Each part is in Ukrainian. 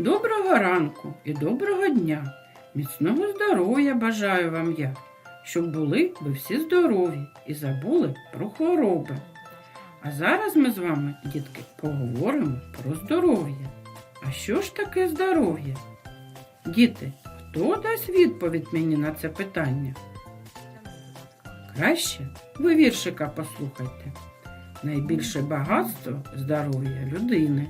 Доброго ранку і доброго дня. Міцного здоров'я бажаю вам я, щоб були ви всі здорові і забули про хвороби. А зараз ми з вами, дітки, поговоримо про здоров'я. А що ж таке здоров'я? Діти, хто дасть відповідь мені на це питання? Краще ви віршика послухайте. Найбільше багатство здоров'я людини.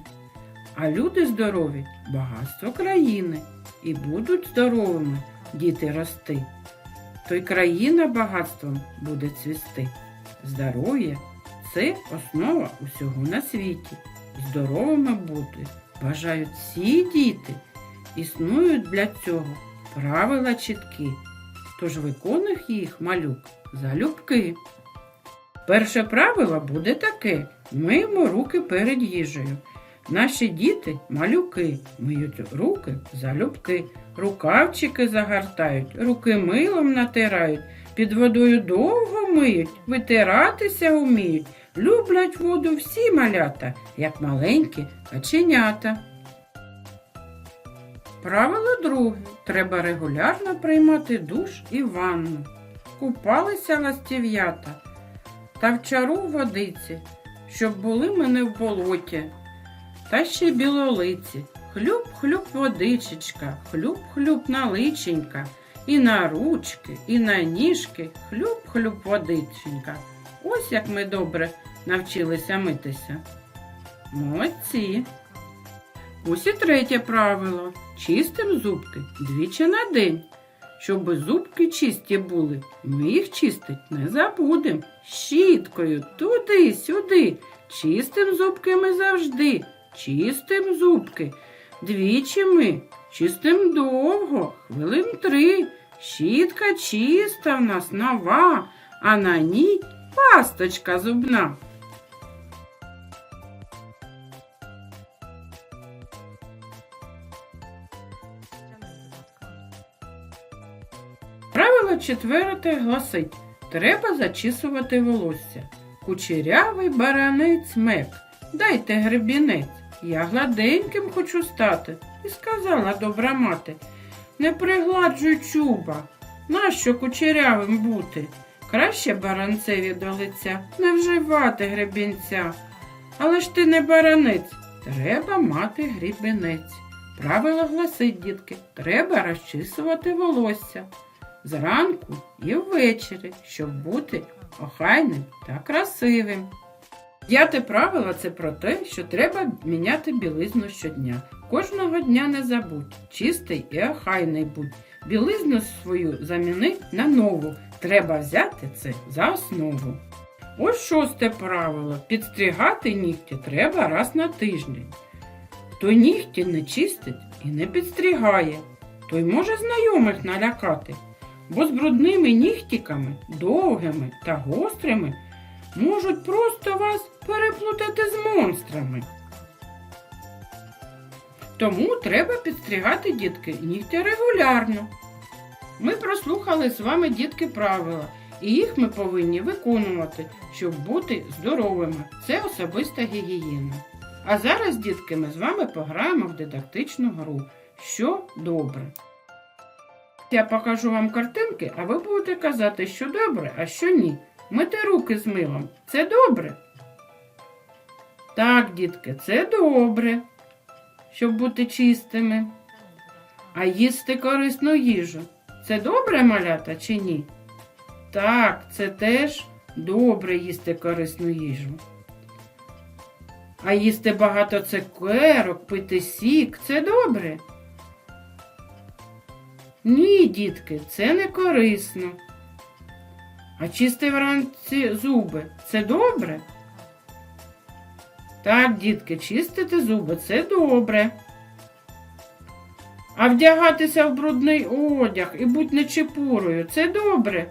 А люди здорові багатство країни. І будуть здоровими діти рости. То й країна багатством буде цвісти. Здоров'я це основа усього на світі. Здоровими бути бажають всі діти. Існують для цього правила чіткі. Тож виконуй їх малюк залюбки. Перше правило буде таке: миємо руки перед їжею. Наші діти малюки миють руки залюбки, рукавчики загортають, руки милом натирають, під водою довго миють, витиратися вміють, люблять воду всі малята, як маленькі каченята. Правило друге. Треба регулярно приймати душ і ванну. Купалися ластів'ята та в чару водиці, щоб були ми не в болоті. Та ще білолиці. Хлюб-хлюб водичечка, хлюб-хлюб наличенька, і на ручки, і на ніжки, хлюб-хлюб водиченька. Ось як ми добре навчилися митися. Молодці. Ось і третє правило. Чистим зубки двічі на день. Щоб зубки чисті були, ми їх чистить не забудем. Щіткою туди-сюди. Чистим зубки ми завжди. Чистим зубки. Двічі ми. Чистим довго, хвилин три. Щітка чиста в нас нова, а на ній пасточка зубна. Правило четверте гласить: треба зачісувати волосся. Кучерявий баранець мек, дайте гребінець. Я гладеньким хочу стати. І сказала добра мати. Не пригладжуй чуба, нащо кучерявим бути? Краще баранцеві до лиця не вживати гребінця. Але ж ти не баранець, треба мати грібінець. Правило гласить, дітки, треба розчісувати волосся зранку і ввечері, щоб бути охайним та красивим. П'яте правило це про те, що треба міняти білизну щодня. Кожного дня не забудь, чистий і охайний будь. Білизну свою заміни на нову. Треба взяти це за основу. Ось шосте правило. Підстригати нігті треба раз на тиждень. Хто нігті не чистить і не підстригає, той може знайомих налякати, бо з брудними нігтиками, довгими та гострими можуть просто вас переплутати з монстрами. Тому треба підстригати дітки нігті регулярно. Ми прослухали з вами дітки правила, і їх ми повинні виконувати, щоб бути здоровими. Це особиста гігієна. А зараз, дітки, ми з вами пограємо в дидактичну гру. Що добре. Я покажу вам картинки, а ви будете казати, що добре, а що ні. Мити руки з милом. Це добре? Так, дітки, це добре, щоб бути чистими. А їсти корисну їжу. Це добре малята чи ні? Так, це теж добре їсти корисну їжу. А їсти багато цукерок, пити сік це добре? Ні, дітки, це не корисно. А чисти вранці зуби це добре? Так, дітки, чистити зуби це добре. А вдягатися в брудний одяг і бути нечепурою це добре?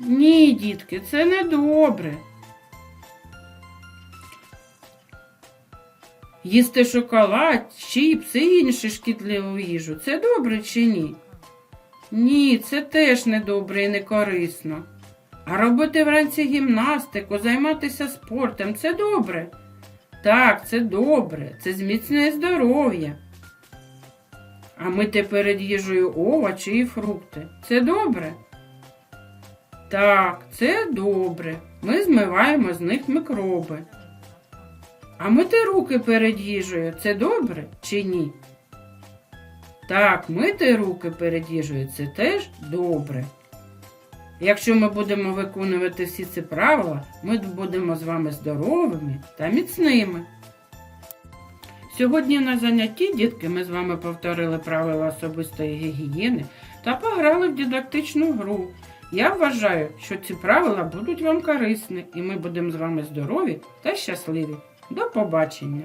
Ні, дітки, це не добре. Їсти шоколад, чіпси і іншу шкідливу їжу це добре чи ні? Ні, це теж не добре і не корисно. А робити вранці гімнастику, займатися спортом це добре. Так, це добре, це зміцнює здоров'я. А мити перед їжею овочі і фрукти. Це добре? Так, це добре. Ми змиваємо з них мікроби. А мити руки перед їжею це добре чи ні? Так, мити руки перед їжею це теж добре. Якщо ми будемо виконувати всі ці правила, ми будемо з вами здоровими та міцними. Сьогодні на занятті, дітки, ми з вами повторили правила особистої гігієни та пограли в дидактичну гру. Я вважаю, що ці правила будуть вам корисні, і ми будемо з вами здорові та щасливі. До побачення!